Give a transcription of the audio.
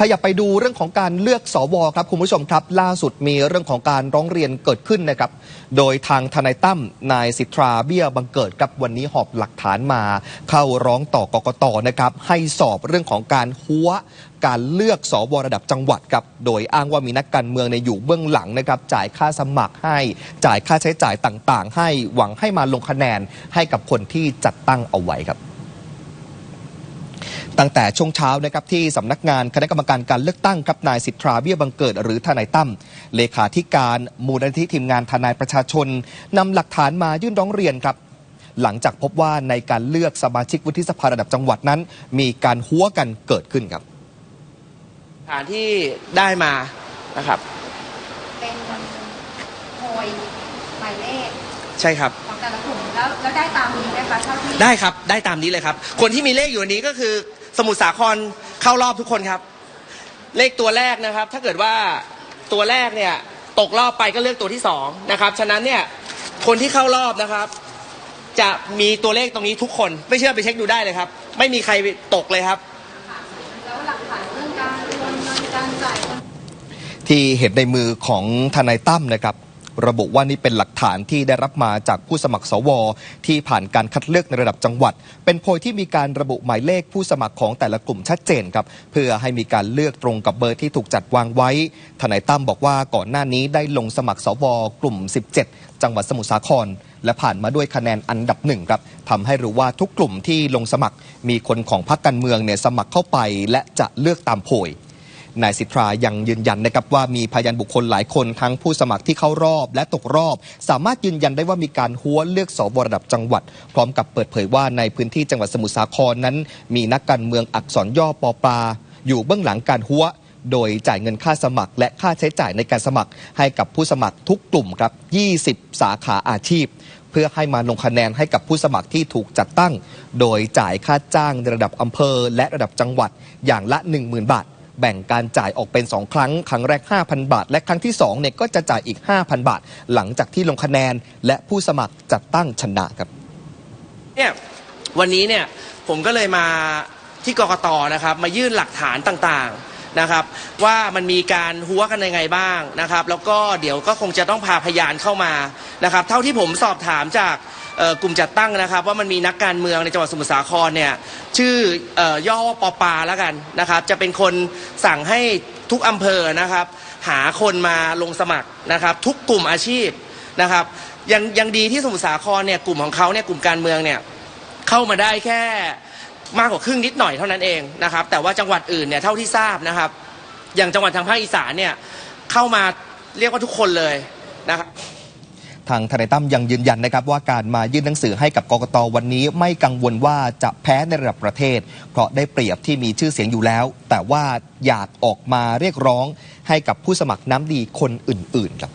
ขยับไปดูเรื่องของการเลือกสวครับคุณผู้ชมครับ ล่าสุดมีเรื่องของการร้องเรียนเกิดขึ้นนะครับ โดยทางทนายตั้มนายสิทธาเบี้ยบังเกิดครับวันนี้หอบหลักฐานมา เข้าร้องต่อกกตนะครับ ให้สอบเรื่องของการหัวการเลือกสวระดับจังหวัดครับ โดยอ้างว่ามีนักการเมืองในอยู่เบื้องหลังนะครับ จ่ายค่าสมัครให้ จ่ายค่าใช้จ่ายต่างๆ ให้หวังให้มาลงคะแนนให้กับคนที่จัดตั้งเอาไว้ครับ ตั้งแต่ช่วงเช้านะครับที่สำนักงานคณะกรรมการการเลือกตั้งครับนายสิทธาเบี้ยบังเกิด หรือทนายตั้มเลขาธิการมูลนิธิทีมงานทนายประชาชนนำหลักฐานมายื่นร้องเรียนครับ หลังจากพบว่าในการเลือกสมาชิกวุฒิสภาระดับจังหวัดนั้น มีการหัวกันเกิดขึ้นครับฐานที่ได้มานะครับ เป็นโพยหมายเลขใช่ครับของแต่ละกลุ่มแล้วแล้วได้ตามนี้ไหมคะเท่าที่ได้ครับได้ตามนี้เลยครับ คนที่มีเลขอยู่อันนี้ก็คือ สมุทรสาครเข้ารอบทุกคนครับ เลขตัวแรกนะครับ ถ้าเกิดว่าตัวแรกเนี่ยตกรอบไปก็เลือกตัวที่สองนะครับ ฉะนั้นเนี่ยคนที่เข้ารอบนะครับ จะมีตัวเลขตรงนี้ทุกคน ไม่เชื่อไปเช็คดูได้เลยครับ ไม่มีใครตกเลยครับ แล้วหลักฐานเรื่องการโอนเงินการจ่ายเงิน ที่เห็นในมือของทนายตั้มนะครับ ระบุว่านี่เป็นหลักฐานที่ได้รับมาจากผู้สมัครสว ที่ผ่านการคัดเลือกในระดับจังหวัด เป็นโพยที่มีการระบุหมายเลขผู้สมัครของแต่ละกลุ่มชัดเจนครับเพื่อให้มีการเลือกตรงกับเบอร์ที่ถูกจัดวางไว้ทนายตั้มบอกว่าก่อนหน้านี้ได้ลงสมัครสวกลุ่ม 17 จังหวัดสมุทรสาครและผ่านมาด้วยคะแนนอันดับหนึ่งครับทำให้รู้ว่าทุกกลุ่มที่ลงสมัคร มีคนของพรรคการเมืองเนี่ยสมัครเข้าไป และจะเลือกตามโพย นายสิทธายังยืนยันนะครับว่ามีพยานบุคคลหลายคนทั้งผู้สมัครที่เข้ารอบ และตกรอบ สามารถยืนยันได้ว่ามีการหัวเลือกสวระดับจังหวัด พร้อมกับเปิดเผยว่าในพื้นที่จังหวัดสมุทรสาครนั้น มีนักการเมืองอักษรย่อปอปลาอยู่เบื้องหลังการหัวโดยจ่ายเงินค่าสมัคร และค่าใช้จ่ายในการสมัคร ให้กับผู้สมัครทุกกลุ่มครับ 20 สาขาอาชีพ เพื่อให้มาลงคะแนนให้กับผู้สมัครที่ถูกจัดตั้ง โดยจ่ายค่าจ้างในระดับอำเภอ และระดับจังหวัดอย่างละ 10,000 บาท แบ่งการจ่ายออกเป็น 2 ครั้ง ครั้งแรก 5,000 บาท และครั้งที่2เนี่ยก็จะจ่ายอีก 5,000 บาท หลังจากที่ลงคะแนน และผู้สมัครจัดตั้งชนะครับเนี่ยวันนี้เนี่ยผมก็เลยมาที่กกตนะครับ มายื่นหลักฐานต่างๆนะครับ ว่ามันมีการหัวกันยังไงบ้างนะครับ แล้วก็เดี๋ยวก็คงจะต้องพาพยานเข้ามานะครับ เท่าที่ผมสอบถามจาก กลุ่มจัดตั้งนะครับ ว่ามันมีนักการเมืองในจังหวัดสมุทรสาครเนี่ยชื่ออย่อว่าปอปาแล้วกันนะครับ จะเป็นคนสั่งให้ทุกอำเภอนะครับ หาคนมาลงสมัครนะครับ ทุกกลุ่มอาชีพนะครับยังยังดีที่สมุทรสาครเนี่ยกลุ่มของเขาเนี่ยกลุ่มการเมืองเนี่ยเข้ามาได้แค่มากกว่าครึ่งนิดหน่อยเท่านั้นเองนะครับ แต่ว่าจังหวัดอื่นเนี่ยเท่าที่ทราบนะครับ อย่างจังหวัดทางภาคอีสานเนี่ยเข้ามาเรียกว่าทุกคนเลยนะครับ ทางทนายตั้มยังยืนยันนะครับว่าการมายื่นหนังสือให้กับกกตวันนี้ไม่กังวลว่าจะแพ้ในระดับประเทศ เพราะได้เปรียบที่มีชื่อเสียงอยู่แล้ว แต่ว่าอยากออกมาเรียกร้องให้กับผู้สมัครน้ำดีคนอื่นๆครับ